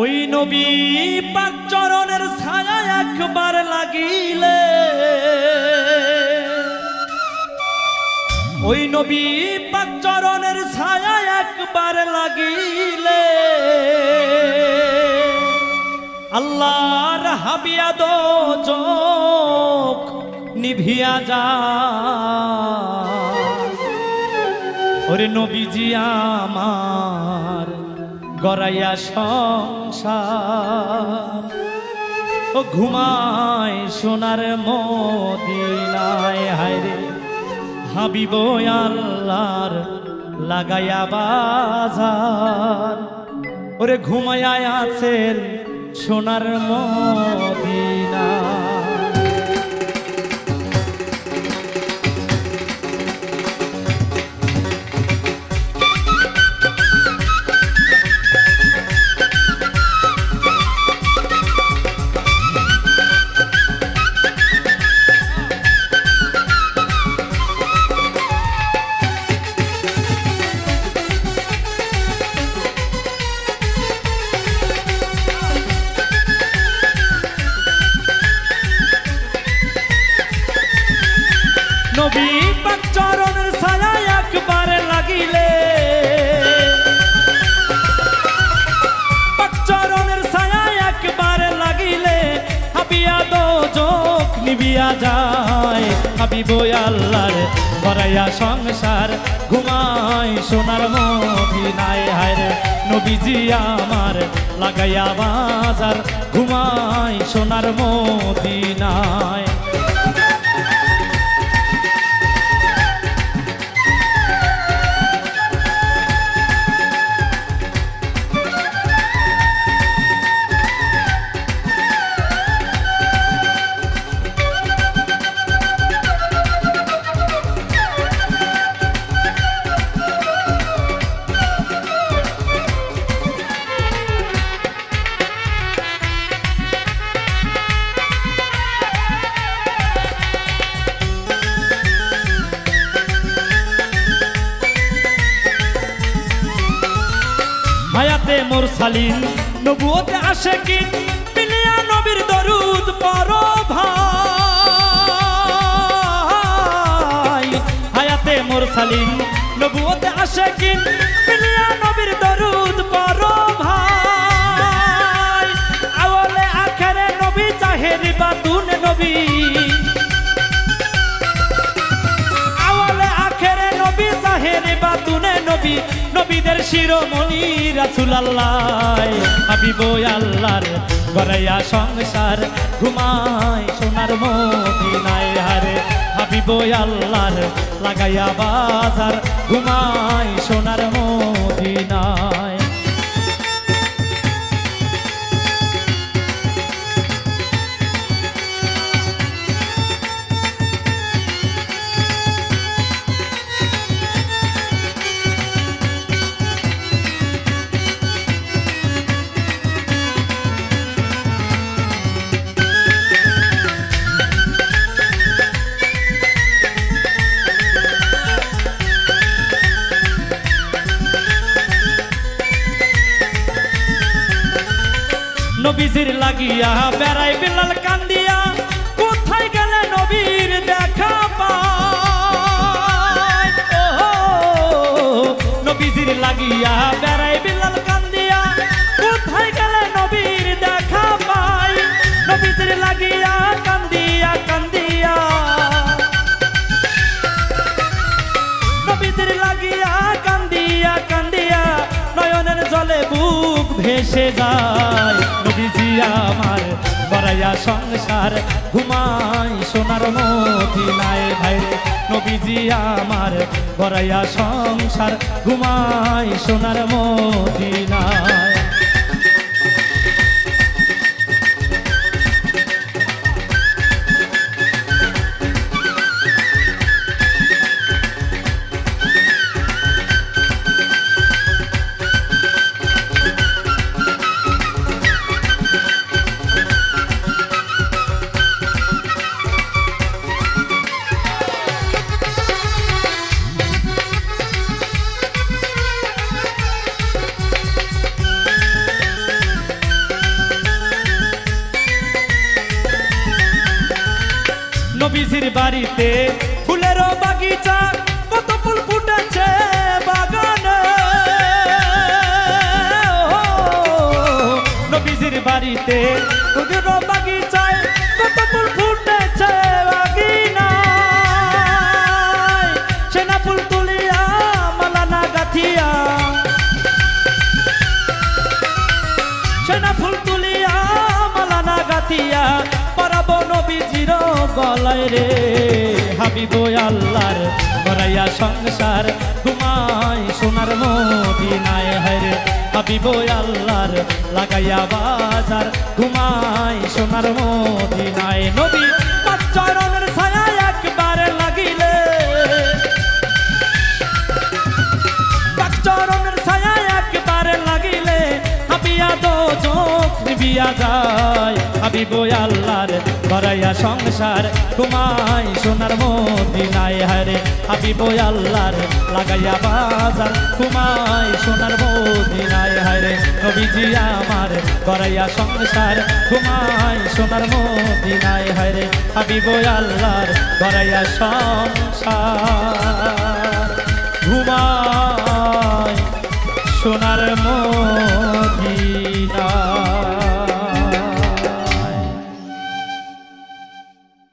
ওই নবী পাক চরণের ছায়া একবার লাগিলে। ওই নবী পাক চরণের ছায়া একবার লাগিলে। আল্লাহর হাবিয়া দো চোখ নিভিয়া যা। ওরে নবীজি আমার গড়াইয়া সংসার। ও ঘুমায় সোনার মদিনায়, হায়রে হাবিব আল্লাহর লাগাইয়া বাজার। ওরে ঘুমায়া আছেন সোনার মদিনা নবী পাক চরণের ছায়া লাগিলে। চরণের ছায়া একবার লাগিলে হাবিয়া দো চোখ নিবিয়া যায়। হাবিব আল্লাহর করাইয়া সংসার, ঘুমাই সোনার মদিনায়। হায়রে নবীজি আমার লাগাইয়া বাজার, ঘুমাই সোনার মদিনায়। হায়াতে মোর সালিন নবুয়তে আসে কি মিলিয়া নবীর দরুদ পর ভাই। হায়াতে মোর সালিন নবুয়তে আসে কি মিলিয়া নবীর দরুদ পর ভাই। আওয়ালে আখেরে নবী, চাহেরি বাতুন নবী। আওয়ালে আখেরে নবী জাহেরে বাতুনে নবী। নবীদের শিরোমণি রাসুল আল্লাহ হাবিব আল্লাহর গড়াইয়া সংসার ঘুমায় সোনার মদিনায়, হারে হাবিব আল্লাহর লাগাইয়া বাজার ঘুমায় সোনার মদিনায়। নবীজির লাগিয়া, বেড়াই বিলাল কান্দিয়া, কোথায় গেলে নবীর দেখা পায়? নবীজির লাগিয়া, বেড়াই বিলাল কান্দিয়া, কোথায় গেলে নবীর দেখা পায়? নবীজির লাগিয়া, কান্দিয়া কান্দিয়া। নবীদের লাগিয়া, কান্দিয়া কান্দিয়া, নয়নের জলে বুক ভেসে যায়। আমার গড়াইয়া সংসার ঘুমাই সোনার মদিনায়। ভাইরে নবীজি আমার গড়াইয়া সংসার ঘুমাই সোনার মদিনায়। নবীজির বাড়িতে ফুলেরও বাগিচা কত ফুল ফুটেছে বাগানে। নবীজির বাড়িতে ফুলেরও বাগিচায় পরাব নবীজির গলায় রে। হাবিব আল্লাহর বরাইয়া সংসার ঘুমাই সোনার মদিনায় হরে হাবিব আল্লাহর লাগাইয়া বাজার ঘুমাই সোনার মদিনায়। নবী চরণের নিবিয়া যায়। হাবিব আল্লাহর গড়াইয়া সংসার ঘুমাই সোনার মদিনায়। হারে হাবিব আল্লাহর লাগাইয়া বাজার ঘুমাই সোনার মদিনায়। হারে নবীজি আমার গড়াইয়া সংসার ঘুমাই সোনার মদিনায়। হারে হাবিব আল্লাহর গড়াইয়া সংসার